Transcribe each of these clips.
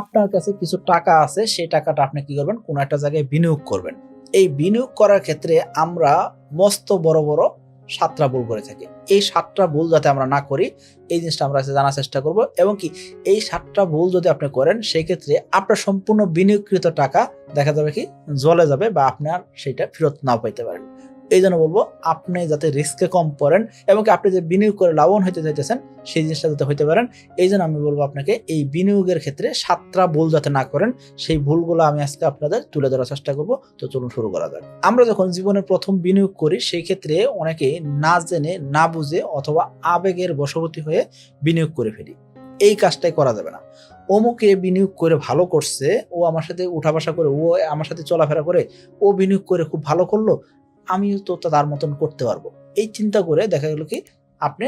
আপনার কাছে কিছু টাকা আছে, সেই টাকাটা আপনি কি করবেন? কোনো একটা জায়গায় বিনিয়োগ করবেন। এই বিনিয়োগ করার ক্ষেত্রে আমরা মস্ত বড় বড় সাতটা ভুল করে থাকি। এই সাতটা ভুল যাতে আমরা না করি, এই জিনিসটা আমরা জানার চেষ্টা করব এবং কি, এই সাতটা ভুল যদি আপনি করেন সেই ক্ষেত্রে আপনার সম্পূর্ণ বিনিয়োগকৃত টাকা দেখা যাবে কি জলে যাবে বা আপনার সেটা ফেরত নাও পাইতে পারেন। এই জন্য বলব, আপনি যাতে রিস্কে কম পড়েন এবং আপনি যে বিনিয়োগ করে লাভবান হইতে চাইতেছেন, সেই জিনিসটা যাতে হইতে পারেন। এই জন্য আমি বলব আপনাকে, এই বিনিয়োগের ক্ষেত্রে সাতটা ভুল যাতে না করেন, সেই ভুলগুলো আমি আজকে আপনাদের তুলে ধরার চেষ্টা করব। তো চলুন শুরু করা যাক। আমরা যখন জীবনের প্রথম বিনিয়োগ করি, সেই ক্ষেত্রে অনেকে না জেনে, না বুঝে অথবা আবেগের বশবর্তী হয়ে বিনিয়োগ করে ফেলি। এই কাজটাই করা যাবে না। অমুকে বিনিয়োগ করে ভালো করছে, ও আমার সাথে উঠা বসা করে, ও আমার সাথে চলাফেরা করে, ও বিনিয়োগ করে খুব ভালো করল আমিও তো তার মতন করতে পারব। এই চিন্তা করে দেখা গেলো কি, আপনি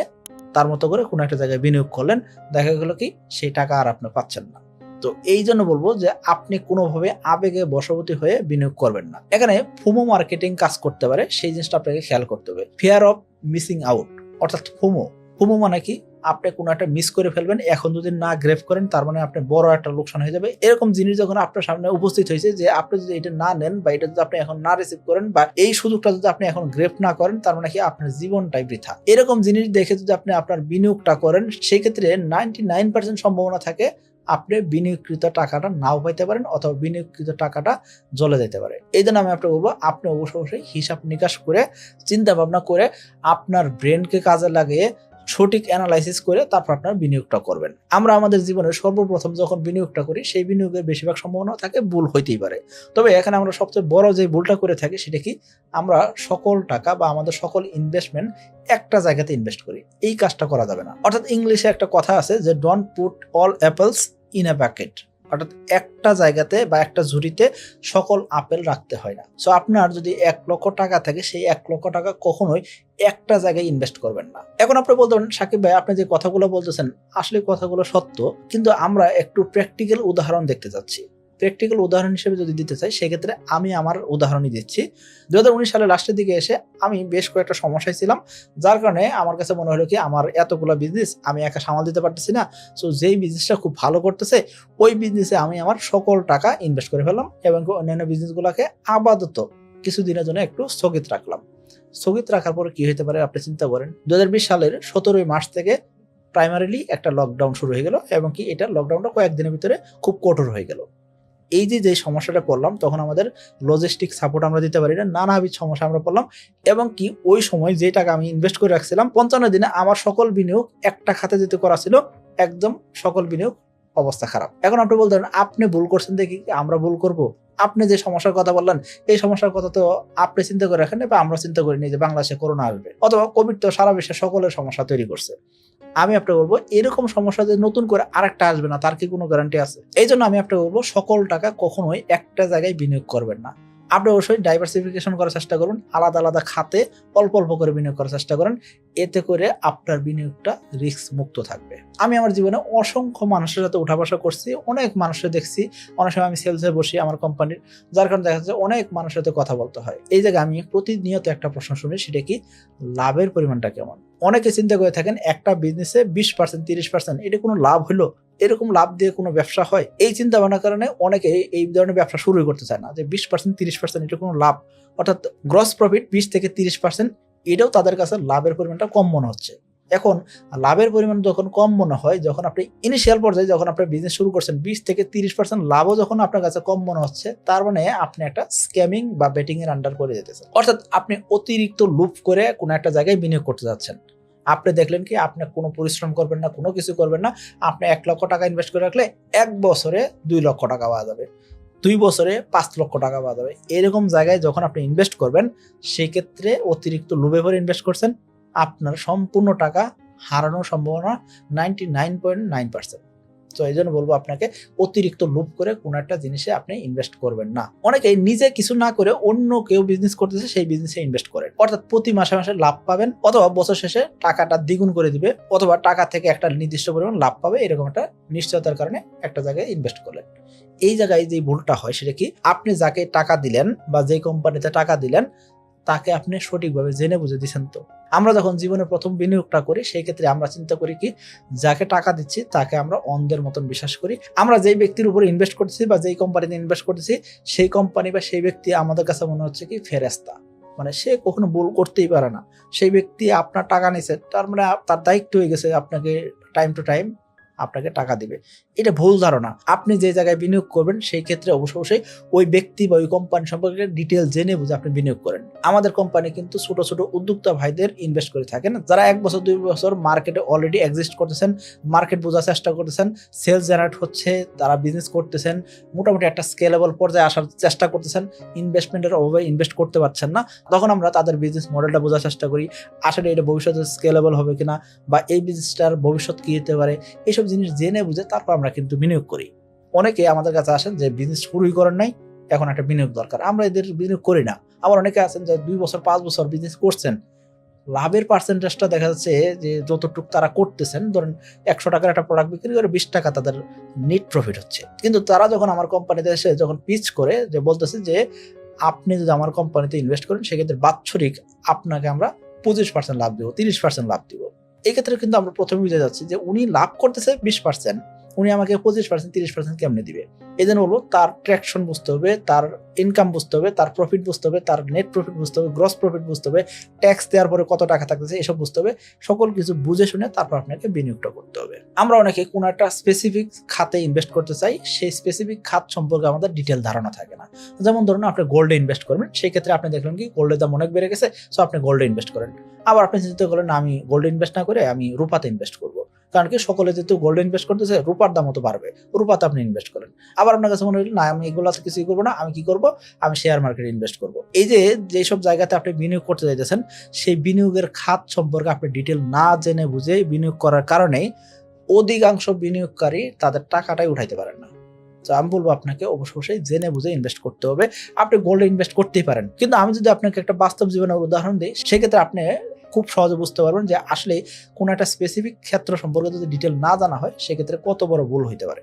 তার মতো করে কোনো একটা জায়গায় বিনিয়োগ করলেন, দেখা গেলো কি, সেই টাকা আর আপনি পাচ্ছেন না। তো এই জন্য বলব যে আপনি কোনোভাবে আবেগে বশবতী হয়ে বিনিয়োগ করবেন না। এখানে ফুমো মার্কেটিং কাজ করতে পারে, সেই জিনিসটা আপনাকে খেয়াল করতে হবে। ফিয়ার অফ মিসিং আউট, অর্থাৎ ফুমো ফুমো মানে কি, আপনি কোনো একটা মিস করে ফেলবেন, এখন যদি না গ্রেফ করেন, তার মানে আপনি বড় একটা লোকসান হয়ে যাবে। এরকম জিনিস যখন আপনার সামনে উপস্থিত হয়েছে যে আপনি যদি এটা না নেন বা এটা যদি আপনি এখন না রিসিভ করেন বা এই সুযোগটা যদি আপনি এখন গ্রেফ না করেন, তার মানে কি আপনার জীবনটাই বৃথা। এরকম জিনিস দেখে যদি আপনি আপনার বিনিয়োগটা করেন, সেক্ষেত্রে নাইনটি নাইন পার্সেন্ট সম্ভাবনা থাকে আপনি বিনিয়োগকৃত টাকাটা নাও পাইতে পারেন অথবা বিনিয়োগকৃত টাকাটা জলে যেতে পারে। এই জন্য আমি আপনাকে বলব, আপনি অবশ্যই অবশ্যই হিসাব নিকাশ করে চিন্তা ভাবনা করে আপনার ব্রেনকে কাজে লাগিয়ে সঠিক অ্যানালাইসিস করে তারপর আপনার বিনিয়োগটা করবেন। আমরা আমাদের জীবনে সর্বপ্রথম যখন বিনিয়োগটা করি, সেই বিনিয়োগের বেশিরভাগ সম্ভাবনা থাকে, ভুল হইতেই পারে। তবে এখানে আমরা সবচেয়ে বড় যে ভুলটা করে থাকি, সেটা কি? আমরা সকল টাকা বা আমাদের সকল ইনভেস্টমেন্ট একটা জায়গাতে ইনভেস্ট করি। এই কাজটা করা যাবে না। অর্থাৎ ইংলিশে একটা কথা আছে যে don't put all apples in a packet অর্থাৎ একটা জায়গাতে বা একটা ঝুড়িতে সকল আপেল রাখতে হয় না। সো আপনার যদি এক লক্ষ টাকা থাকে, সেই এক লক্ষ টাকা কখনোই একটা জায়গায় ইনভেস্ট করবেন না। এখন আপনি বলতে পারেন, সাকিব ভাই, আপনি যে কথাগুলো বলতেছেন, আসলে কথাগুলো সত্য, কিন্তু আমরা একটু প্র্যাকটিক্যাল উদাহরণ দেখতে যাচ্ছি। প্র্যাকটিক্যাল উদাহরণ হিসেবে যদি দিতে চাই, সেক্ষেত্রে আমি আমার উদাহরণই দিচ্ছি। দু হাজার উনিশ সালের লাস্টের দিকে এসে আমি বেশ কয়েকটা সমস্যায় ছিলাম, যার কারণে আমার কাছে মনে হলো কি, আমার এতগুলো বিজনেস আমি একা সামাল দিতে পারতেছি না। সো যেই বিজনেসটা খুব ভালো করতেছে, ওই বিজনেসে আমি আমার সকল টাকা ইনভেস্ট করে ফেললাম এবং অন্যান্য বিজনেসগুলোকে আপাতত কিছুদিনের জন্য একটু স্থগিত রাখলাম। স্থগিত রাখার পরে কি হতে পারে, আপনি চিন্তা করেন। দু হাজার বিশ সালের সতেরোই মার্চ থেকে প্রাইমারিলি একটা লকডাউন শুরু হয়ে গেল এবং কি, এটা লকডাউনটা কয়েকদিনের ভিতরে খুব কঠোর হয়ে গেল। এই যে যে সমস্যাটা পড়লাম তখন আমাদের লজিস্টিক সাপোর্ট আমরা দিতে পারি না, নানাবিধ সমস্যা আমরা পড়লাম এবং কি ওই সময় যে টাকা আমি ইনভেস্ট করে রাখছিলাম, পঞ্চান্ন দিনে আমার সকল বিনিয়োগ একটা খাতে যেতে করা ছিল, একদম সকল বিনিয়োগ অবস্থা খারাপ। এখন আপনি বলতে পারেন, আপনি ভুল করছেন দেখি আমরা ভুল করব? আপনি যে সমস্যার কথা বললেন, এই সমস্যার কথা তো আপনি চিন্তা করে রাখেন বা আমরা চিন্তা করিনি যে বাংলাদেশে করোনা আসবে। অথবা কোভিড তো সারা বিশ্বে সকলের সমস্যা তৈরি করছে। আমি আপনাকে বলব, এরকম সমস্যা যে নতুন করে আরেকটা আসবে না, তার কি কোনো গ্যারান্টি আছে? এই জন্য আমি আপনাকে বলব, সকল টাকা কখনোই একটা জায়গায় বিনিয়োগ করবেন না। আপনি অবশ্যই ডাইভার্সিফিকেশন করার চেষ্টা করুন, আলাদা আলাদা খাতে অল্প অল্প করে বিনিয়োগ করার চেষ্টা করেন, এতে করে আপনার বিনিয়োগটা রিস্ক মুক্ত থাকবে। আমি আমার জীবনে অসংখ্য মানুষের সাথে উঠা বসা করছি, অনেক মানুষের দেখছি, অনেক সময় আমি সেলসে বসি আমার কোম্পানির যার কারণে দেখা যাচ্ছে অনেক মানুষের সাথে কথা বলতে হয়। এই জায়গায় আমি প্রতিনিয়ত একটা প্রশ্ন শুনি, সেটা কি, লাভের পরিমাণটা কেমন? অনেকে চিন্তা করে থাকেন একটা বিজনেসে বিশ পার্সেন্ট তিরিশ পার্সেন্ট এটা কোনো লাভ হলো? এরকম লাভ দিয়ে কোনো ব্যবসা হয়? এই চিন্তা ভাবনার কারণে অনেকে এই ধরনের ব্যবসা শুরু করতে চায় না যে বিশ পার্সেন্ট তিরিশ পার্সেন্ট এটা কোনো লাভ। অর্থাৎ গ্রস প্রফিট বিশ থেকে তিরিশ পার্সেন্ট এটাও তাদের কাছে লাভের পরিমাণটা কম মনে হচ্ছে। এখন লাভের পরিমাণ যখন কম মনে হয়, যখন আপনি ইনিশিয়াল পর্যায়ে যখন আপনি বিজনেস শুরু করছেন, বিশ থেকে তিরিশ পার্সেন্ট লাভও যখন আপনার কাছে কম মনে হচ্ছে, তার মানে আপনি একটা স্ক্যামিং বা বেটিং এর আন্ডার করে যেতেছেন। অর্থাৎ আপনি অতিরিক্ত লুপ করে কোনো একটা জায়গায় বিনিয়োগ করতে যাচ্ছেন। আপনি দেখলেন কি, আপনি কোনো পরিশ্রম করবেন না, কোনো কিছু করবেন না, আপনি এক লক্ষ টাকা ইনভেস্ট করে রাখলে এক বছরে দুই লক্ষ টাকা পাওয়া যাবে, দুই বছরে পাঁচ লক্ষ টাকা পাওয়া যাবে। এরকম জায়গায় যখন আপনি ইনভেস্ট করবেন সেই ক্ষেত্রে অতিরিক্ত লোভে ভরে ইনভেস্ট করছেন আপনার সম্পূর্ণ টাকা হারানোর সম্ভাবনা ninety nine point nine percent তো এই জন্য বলব আপনাকে অতিরিক্ত লোভ করে কোনো একটা জিনিসে আপনি ইনভেস্ট করবেন না। অনেকে নিজে কিছু না করে অন্য কেউ বিজনেস করতেছে, সেই বিজনেসে ইনভেস্ট করেন। অর্থাৎ প্রতি মাসে মাসে লাভ পাবেন অথবা বছর শেষে টাকাটা দ্বিগুণ করে দিবে অথবা টাকা থেকে একটা নির্দিষ্ট পরিমাণ লাভ পাবে, এরকম একটা নিশ্চয়তার কারণে একটা জায়গায় ইনভেস্ট করলেন। এই জায়গায় যে ভুলটা হয় সেটা কি? আপনি যাকে টাকা দিলেন বা যে কোম্পানিতে টাকা দিলেন তাকে আপনি সঠিকভাবে জেনে বুঝে দিচ্ছেন তো। আমরা যখন জীবনে প্রথম বিনিয়োগটা করি, সেই ক্ষেত্রে আমরা চিন্তা করি কি, যাকে টাকা দিচ্ছি, তাকে আমরা অন্ধের মতন বিশ্বাস করি। আমরা যেই ব্যক্তির উপরে ইনভেস্ট করতেছি বা যেই কোম্পানিতে ইনভেস্ট করতেছি, সেই কোম্পানি বা সেই ব্যক্তি আমাদের কাছে মনে হচ্ছে কি ফেরেস্তা মানে সে কখনো ভুল করতেই পারে না। সেই ব্যক্তি আপনার টাকা নিছে, তার মানে তার দায়িত্ব হয়ে গেছে আপনাকে টাইম টু টাইম আপনাকে টাকা দিবে। এটা ভুল ধারণা। আপনি যে জায়গায় বিনিয়োগ করবেন, সেই ক্ষেত্রে অবশ্যই অবশ্যই ওই ব্যক্তি বা ওই কোম্পানি সম্পর্কে ডিটেল জেনে বুঝে আপনি বিনিয়োগ করেন। আমাদের কোম্পানি কিন্তু ছোট ছোট উদ্যোক্তা ভাইদের ইনভেস্ট করে থাকেন। যারা এক বছর, দুই বছর মার্কেটে অলরেডি এক্সিস্ট করতেছেন মার্কেট বোঝার চেষ্টা করতেছেন সেলস জেনারেট হচ্ছে, তারা বিজনেস করতেছেন, মোটামুটি একটা স্কেলেবল পর্যায়ে আসার চেষ্টা করতেছেন ইনভেস্টমেন্টের অভাবে ইনভেস্ট করতে পারছেন না, তখন আমরা তাদের বিজনেস মডেলটা বোঝার চেষ্টা করি, আসলে এটা ভবিষ্যতে স্কেলেবল হবে কিনা বা এই বিজনেসটার ভবিষ্যৎ কী হতে পারে এইসব জিনিস জেনে বুঝে তারপর আমরা কিন্তু বিনিয়োগ করি। অনেকে আমাদের কাছে আসেন যে বিজনেস শুরুই করেন নাই, এখন একটা বিনিয়োগ দরকার। আমরা এদের বিনিয়োগ করি না। আবার অনেকে আছেন যে দুই বছর, পাঁচ বছর বিজনেস করছেন। লাভের পার্সেন্টেজটা দেখা যাচ্ছে যে যতটুকু তারা করতেছেন, ধরেন একশো টাকার একটা প্রোডাক্ট বিক্রি করে বিশ টাকা তাদের নেট প্রফিট হচ্ছে। কিন্তু তারা যখন আমার কোম্পানিতে এসে যখন পিচ করে যে বলতেছে যে, আপনি যদি আমার কোম্পানিতে ইনভেস্ট করেন, সেক্ষেত্রে বাৎসরিক আপনাকে আমরা পঁচিশ পার্সেন্ট লাভ দিব, তিরিশ পার্সেন্ট লাভ দিব। এই ক্ষেত্রে কিন্তু আমরা প্রথমে বুঝে যাচ্ছি যে উনি লাভ করতেছে বিশ পার্সেন্ট উনি আমাকে পঁচিশ পার্সেন্ট তিরিশ পার্সেন্ট কেমনে দিবে? এই জন্য হলো তার ট্র্যাকশন বুঝতে হবে, তার ইনকাম বুঝতে হবে, তার প্রফিট বুঝতে হবে, তার নেট প্রফিট বুঝতে হবে গ্রস প্রফিট বুঝতে হবে ট্যাক্স দেওয়ার পরে কত টাকা থাকতেছে, এসব বুঝতে হবে, সকল কিছু বুঝে শুনে তারপর আপনাকে বিনিয়োগটা করতে হবে। আমরা অনেকে কোনো একটা স্পেসিফিক খাতে ইনভেস্ট করতে চাই, সেই স্পেসিফিক খাত সম্পর্কে আমাদের ডিটেল ধারণা থাকে না। যেমন ধরুন, আপনি গোল্ডে ইনভেস্ট করবেন, সেই ক্ষেত্রে আপনি দেখলেন কি গোল্ডের দাম অনেক বেড়ে গেছে সো আপনি গোল্ডে ইনভেস্ট করেন। আবার আপনি চিন্তা করেন আমি গোল্ডে ইনভেস্ট না করে, আমি রূপাতে ইনভেস্ট করব। কারণ কি, সকলে যেহেতু গোল্ডে ইনভেস্ট করতেছে, রূপার দামও তো বাড়বে। রূপাতে আপনি ইনভেস্ট করেন আবার আপনার কাছে মনে হলো, না, আমি এগুলোতে কিছুই করব না, আমি কি করব? আমি শেয়ার মার্কেটে ইনভেস্ট করব। এই যে, যেসব জায়গাতে আপনি বিনিয়োগ করতে চাইতেছেন সেই বিনিয়োগের খাত সম্পর্কে আপনি ডিটেল না জেনে বুঝে বিনিয়োগ করার কারণেই অধিকাংশ বিনিয়োগকারী তাদের টাকাটাই উঠাইতে পারেন না। তো আমি বলব আপনাকে অবশ্যই জেনে বুঝে ইনভেস্ট করতে হবে। আপনি গোল্ডে ইনভেস্ট করতেই পারেন। কিন্তু আমি যদি আপনাকে একটা বাস্তব জীবনের উদাহরণ দিই, সেক্ষেত্রে আপনি খুব সহজে বুঝতে পারবেন যে আসলে কোনো একটা স্পেসিফিক ক্ষেত্র সম্পর্কে যদি ডিটেল না জানা হয়, সেক্ষেত্রে কত বড় ভুল হইতে পারে।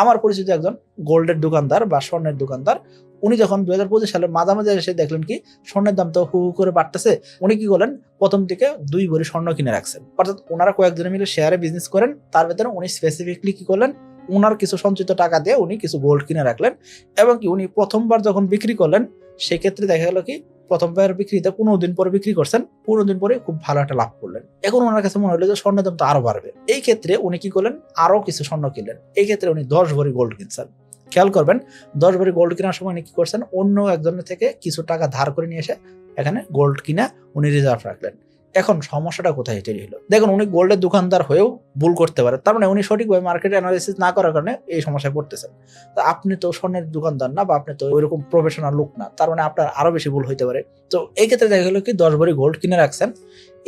আমার পরিচিত একজন গোল্ডের দোকানদার বা স্বর্ণের দোকানদার, উনি যখন দুই হাজার পঁচিশ সালের মাঝামাঝি এসে দেখলেন কি, স্বর্ণের দাম তো হু হু করে বাড়তেছে, উনি কি করলেন, প্রথম থেকে দুই ভরি স্বর্ণ কিনে রাখছেন। অর্থাৎ ওনারা কয়েকজনে মিলে শেয়ারে বিজনেস করেন, তার ভেতরে উনি স্পেসিফিকলি কি করলেন ওনার কিছু সঞ্চিত টাকা দিয়ে উনি কিছু গোল্ড কিনে রাখলেন এবং কি উনি প্রথমবার যখন বিক্রি করলেন, সেক্ষেত্রে দেখা গেল কি প্রথমবার বিক্রিতে পনেরো দিন পরে বিক্রি করছেন, পনেরো দিন পরে খুব ভালো একটা লাভ করলেন। এখন ওনার কাছে মনে হলো যে স্বর্ণের দাম তো আরও বাড়বে। এই ক্ষেত্রে উনি কি করলেন? আরও কিছু স্বর্ণ কিনলেন। এই ক্ষেত্রে উনি দশ ভরি গোল্ড কিনছেন। খেয়াল করবেন, দশ ভরি গোল্ড কেনার সময় উনি কি করছেন? অন্য একজনের থেকে কিছু টাকা ধার করে নিয়ে এসে এখানে গোল্ড কিনে উনি রিজার্ভ রাখলেন। এখন সমস্যাটা কোথায় তৈরি হলো? দেখুন, উনি গোল্ডের দোকানদার হয়েও ভুল করতে পারে। তার মানে উনি সঠিকভাবে মার্কেট অ্যানালিসিস না করার কারণে এই সমস্যায় পড়তেছেন। তো আপনি তো স্বর্ণের দোকানদার না বা আপনি তো ওইরকম প্রফেশনাল লোক না, তার মানে আপনার আরও বেশি ভুল হইতে পারে। তো এই ক্ষেত্রে দেখা গেলো কি, দশ ভরি গোল্ড কিনে রাখছেন।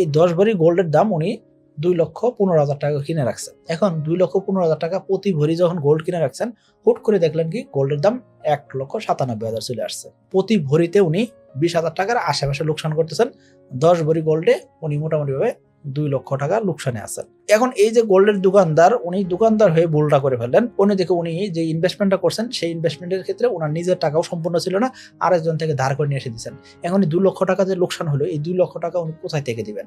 এই দশ ভরি গোল্ডের দাম উনি দুই লক্ষ পনেরো হাজার টাকা কিনে রাখছেন। এখন দুই লক্ষ পনেরো হাজার টাকা প্রতি ভরি যখন গোল্ড কিনে রাখছেন, হুট করে দেখলেন কি গোল্ডের দাম এক লক্ষ সাতানব্বই হাজার চলে আসছে। প্রতি ভরিতে উনি বিশ হাজার টাকার আশেপাশে লোকসান করতেছেন। দশ ভরি গোল্ডে উনি মোটামুটিভাবে দুই লক্ষ টাকা লোকসানে আছেন। এখন এই যে গোল্ডের দোকানদার, উনি দোকানদার হয়ে ভুলটা করে ফেললেন। উনি দেখে উনি যে ইনভেস্টমেন্টটা করছেন, সেই ইনভেস্টমেন্টের ক্ষেত্রে ওনার নিজের টাকাও সম্পূর্ণ ছিল না আরেকজন থেকে ধার করে নিয়ে এসে দিচ্ছেন। এখন দুই লক্ষ টাকা যে লোকসান হলো, এই দুই লক্ষ টাকা উনি কোথায় থেকে দিবেন?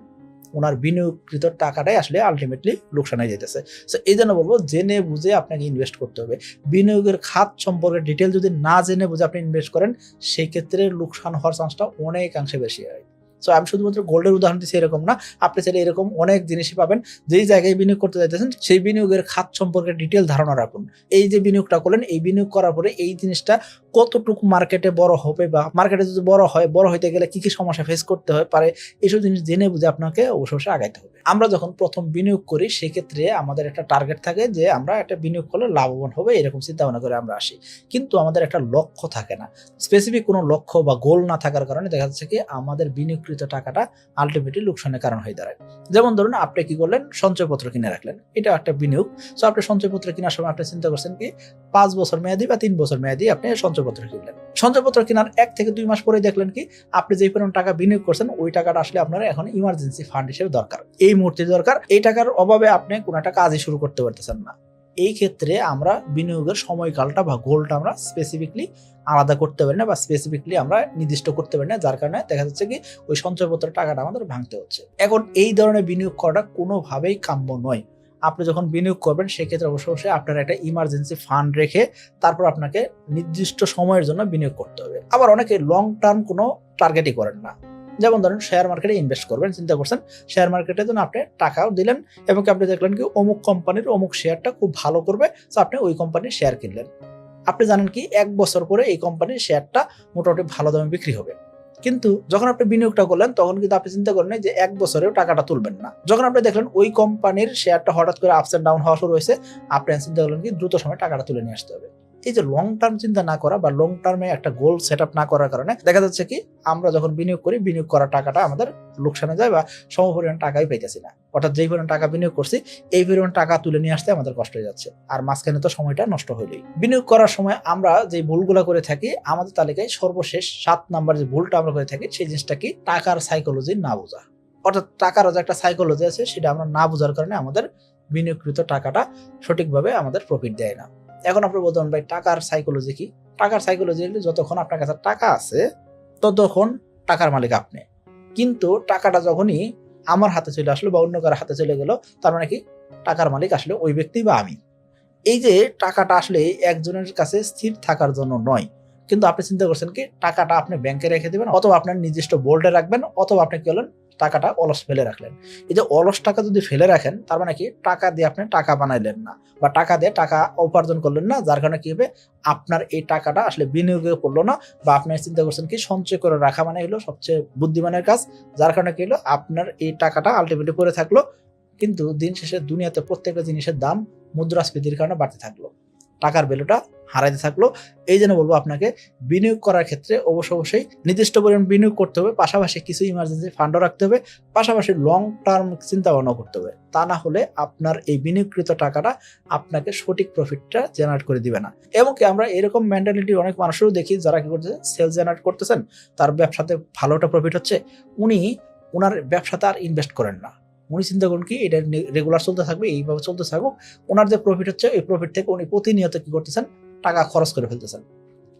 ওনার বিনিয়োগকৃত টাকাটাই আসলে আলটিমেটলি লোকসানে যেতেছে সো এই জন্য বলব, জেনে বুঝে আপনাকে ইনভেস্ট করতে হবে। বিনিয়োগের খাত সম্পর্কে ডিটেল যদি না জেনে বুঝে আপনি ইনভেস্ট করেন সেই ক্ষেত্রে লোকসান হওয়ার চান্সটা অনেকাংশে বেশি হয়। সো আমি শুধুমাত্র গোল্ডের উদাহরণ দিচ্ছি এরকম না। আপনি চাইলে এরকম অনেক জিনিসই পাবেন। যেই জায়গায় বিনিয়োগ করতে চাইতেছেন, সেই বিনিয়োগের খাত সম্পর্কে ডিটেল ধারণা রাখুন। এই যে বিনিয়োগটা করলেন, এই বিনিয়োগ করার পরে এই জিনিসটা কতটুকু মার্কেটে বড় হবে বা মার্কেটে যদি বড় হয়, বড় হইতে গেলে কি কি সমস্যা ফেস করতে হয় পারে, এইসব জিনিস জেনে বুঝে আপনাকে অবশ্যই আগাইতে হবে। আমরা যখন প্রথম বিনিয়োগ করি, সেক্ষেত্রে আমাদের একটা টার্গেট থাকে যে আমরা একটা বিনিয়োগ করলে লাভবান হবে, এরকম চিন্তা ভাবনা করে আমরা আসি। কিন্তু আমাদের একটা লক্ষ্য থাকে না। স্পেসিফিক কোনো লক্ষ্য বা গোল না থাকার কারণে দেখা যাচ্ছে কি আমাদের বিনিয়োগকৃত টাকাটা আলটিমেটলি লোকসানের কারণ হয়ে দাঁড়ায়। যেমন ধরুন, আপনি কি করলেন? সঞ্চয়পত্র কিনে রাখলেন। এটা একটা বিনিয়োগ। সো আপনি সঞ্চয়পত্র কেনার সময় আপনি চিন্তা করছেন কি, পাঁচ বছর মেয়াদি বা তিন বছর মেয়াদি আপনি সঞ্চয়পত্র কিনলেন। সঞ্চয়পত্র কেনার এক থেকে দুই মাস পরে দেখলেন কি, আপনি যে পরিমাণ টাকা বিনিয়োগ করছেন, ওই টাকাটা আসলে আপনার এখন ইমার্জেন্সি ফান্ড হিসেবে দরকার। এই মুহূর্তে দরকার। এই টাকার অভাবে আপনি কোনো একটা কাজই শুরু করতে পারতেছেন না। এই ক্ষেত্রে আমরা বিনিয়োগের সময়কালটা বা গোলটা আমরা স্পেসিফিকলি আলাদা করতে পারি না বা স্পেসিফিকলি আমরা নির্দিষ্ট করতে পারি না, যার কারণে দেখা যাচ্ছে কি ওই সঞ্চয়পত্রের টাকাটা আমাদের ভাঙতে হচ্ছে। এখন এই ধরনের বিনিয়োগ করাটা কোনোভাবেই কাম্য নয়। আপনি যখন বিনিয়োগ করবেন, সেক্ষেত্রে অবশ্যই আপনার একটা ইমার্জেন্সি ফান্ড রেখে তারপর আপনাকে নির্দিষ্ট সময়ের জন্য বিনিয়োগ করতে হবে। আবার অনেকে লং টার্ম কোনো টার্গেটই করেন না। যেমন ধরেন শেয়ার মার্কেটে ইনভেস্ট করবেন, চিন্তা করছেন শেয়ার মার্কেটের জন্য আপনি টাকাও দিলেন এবং আপনি দেখলেন কি অমুক কোম্পানির অমুক শেয়ারটা খুব ভালো করবে তো আপনি ওই কোম্পানির শেয়ার কিনলেন। আপনি জানেন কি এক বছর পরে এই কোম্পানির শেয়ারটা মোটামুটি ভালো দামে বিক্রি হবে। কিন্তু যখন আপনি বিনিয়োগটা করলেন, তখন কিন্তু আপনি চিন্তা করেন যে এক বছরেও টাকাটা তুলবেন না। যখন আপনি দেখলেন ওই কোম্পানির শেয়ারটা হঠাৎ করে আপস এন্ড ডাউন হওয়া শুরু হয়েছে, আপনি চিন্তা করলেন কি দ্রুত সময় টাকাটা তুলে নিয়ে আসতে হবে। এই যে লং টার্ম চিন্তা না করা বা লং টার্মে একটা গোল সেট না করার কারণে দেখা যাচ্ছে কি, আমরা যখন বিনিয়োগ করি, বিনিয়োগ করা টাকাটা আমাদের লোকসানে যায় বা সম পরিমাণ টাকাই পাইতেছি না। অর্থাৎ যেই পরিমাণ টাকা বিনিয়োগ করছি, এই পরিমাণ টাকা তুলে নিয়ে আসতে আমাদের কষ্ট হয়ে যাচ্ছে। আর মাঝখানে তো সময়টা নষ্ট হইলেই। বিনিয়োগ করার সময় আমরা যে ভুলগুলো করে থাকি, আমাদের তালিকায় সর্বশেষ সাত নাম্বার যে ভুলটা আমরা করে থাকি, সেই জিনিসটা কি? টাকার সাইকোলজি না বোঝা। অর্থাৎ টাকার যে একটা সাইকোলজি আছে, সেটা আমরা না বোঝার কারণে আমাদের বিনিয়োগকৃত টাকাটা সঠিকভাবে আমাদের প্রফিট দেয় না। এখন আপনি বলতে ভাই, টাকার সাইকোলজি কি? টাকার সাইকোলজি যতক্ষণ আপনার কাছে টাকা আছে, ততক্ষণ টাকার মালিক আপনি। কিন্তু টাকাটা যখনই আমার হাতে চলে আসলো বা অন্য কারও হাতে চলে গেল, তার মানে কি? টাকার মালিক আসলে ওই ব্যক্তি বা আমি। এই যে টাকাটা আসলে একজনের কাছে স্থির থাকার জন্য নয়, কিন্তু আপনি চিন্তা করছেন কি? টাকাটা আপনি ব্যাংকে রেখে দেবেন অথবা আপনার নির্দিষ্ট বোল্ডে রাখবেন, অথবা আপনি কি হলেন টাকাটা অলস ফেলে রাখলেন। এই যে অলস টাকা যদি ফেলে রাখেন, তার মানে কি? টাকা দিয়ে আপনি টাকা বানাইলেন না বা টাকা দিয়ে টাকা উপার্জন করলেন না, যার কারণে কি হবে? আপনার এই টাকাটা আসলে বিনিয়োগে পড়ল না বা আপনি চিন্তা করছেন কি? সঞ্চয় করে রাখা মানে হলো সবচেয়ে বুদ্ধিমানের কাজ, যার কারণে কি হলো? আপনার এই টাকাটা আলটিমেটলি পড়ে থাকল, কিন্তু দিন শেষে দুনিয়াতে প্রত্যেকটা জিনিসের দাম মুদ্রাস্ফীতির কারণে বাড়তে থাকল। টাকার ভ্যালুটা হারাইতে থাকল, এই জন্য বলব আপনাকে বিনিয়োগ করার ক্ষেত্রে অবশ্য অবশ্যই নির্দিষ্ট পরিমাণ বিনিয়োগ করতে হবে, পাশাপাশি কিছু ইমার্জেন্সি ফান্ডও রাখতে হবে, পাশাপাশি লং টার্ম চিন্তা ভাবনা করতে হবে। তা না হলে আপনার এই বিনিয়োগকৃত টাকাটা আপনাকে সঠিক প্রফিটটা জেনারেট করে দিবে না। এবং কি আমরা এরকম মেন্টালিটি অনেক মানুষেরও দেখি যারা কি করতেছে সেলস জেনারেট করতেছেন, তার ব্যবসাতে ভালোটা প্রফিট হচ্ছে, উনি ওনার ব্যবসাতে আর ইনভেস্ট করেন না। উনি চিন্তা করুন কি, এটা রেগুলার চলতে থাকবে, এইভাবে চলতে থাকুক ওনার যে প্রফিট হচ্ছে, এই প্রফিট থেকে উনি প্রতিনিয়ত কি করতেছেন টাকা খরচ করে ফেলতেছেন।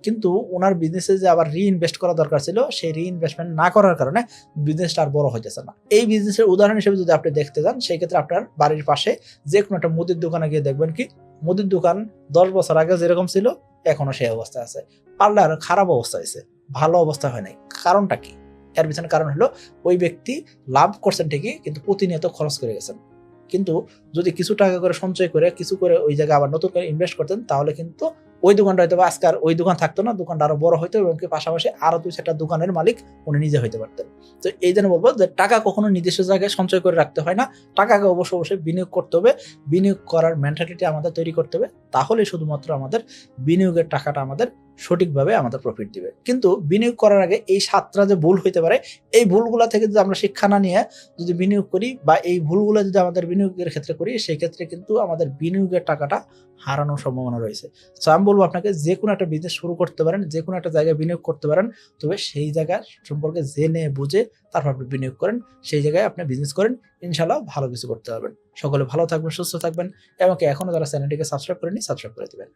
কিন্তু ওনার বিজনেসে যে আবার রিইনভেস্ট করা দরকার ছিল, সেই রিইনভেস্টমেন্ট না করার কারণে বিজনেসটা আর বড় হইতেছে না। এই বিজনেসের উদাহরণ হিসেবে যদি আপনি দেখতে যান সেই ক্ষেত্রে আপনার বাড়ির পাশে যে কোনো একটা মুদির দোকানে গিয়ে দেখবেন কি, মুদির দোকান দশ বছর আগে যেরকম ছিল, এখনও সেই অবস্থা আছে। পারলে আরও খারাপ অবস্থা হয়েছে ভালো অবস্থা হয় নাই। কারণটা কি? এর পিছনে কারণ হলো, ওই ব্যক্তি লাভ করছেন ঠিকই, কিন্তু প্রতিনিয়ত খরচ করে গেছেন। কিন্তু যদি কিছু টাকা করে সঞ্চয় করে, কিছু করে ওই জায়গায় আবার নতুন করে ইনভেস্ট করতেন, তাহলে কিন্তু ওই দোকানটা হয়তো বা আজকে আর ওই দোকান থাকতো না, দোকানটা আরও বড় হইতো এবং পাশাপাশি আরও দুই চারটা দোকানের মালিক উনি নিজে হইতে পারতেন। তো এই জন্য বলব যে টাকা কখনো নির্দিষ্ট জায়গায় সঞ্চয় করে রাখতে হয় না। টাকাকে অবশ্যই অবশ্যই বিনিয়োগ করতে হবে। বিনিয়োগ করার মেন্টালিটি আমাদের তৈরি করতে হবে। তাহলে শুধুমাত্র আমাদের বিনিয়োগের টাকাটা আমাদের সঠিকভাবে আমাদের প্রফিট দিবে। কিন্তু বিনিয়োগ করার আগে এই সাতটা যে ভুল হইতে পারে, এই ভুলগুলা থেকে যদি আমরা শিক্ষা না নিয়ে যদি বিনিয়োগ করি বা এই ভুলগুলো যদি আমাদের বিনিয়োগের ক্ষেত্রে করি, সেই ক্ষেত্রে কিন্তু আমাদের বিনিয়োগের টাকাটা হারানোর সম্ভাবনা রয়েছে। সো আমি বলব আপনাকে, যে কোনো একটা বিজনেস শুরু করতে পারেন, যে কোনো একটা জায়গায় বিনিয়োগ করতে পারেন, তবে সেই জায়গা সম্পর্কে জেনে বুঝে তারপর আপনি বিনিয়োগ করেন, সেই জায়গায় আপনি বিজনেস করেন ইনশাল্লাহ ভালো কিছু করতে পারবেন। সকলে ভালো থাকবেন, সুস্থ থাকবেন, এবং এখনও যারা চ্যানেলটিকে সাবস্ক্রাইব করেনি সাবস্ক্রাইব করে দেবেন।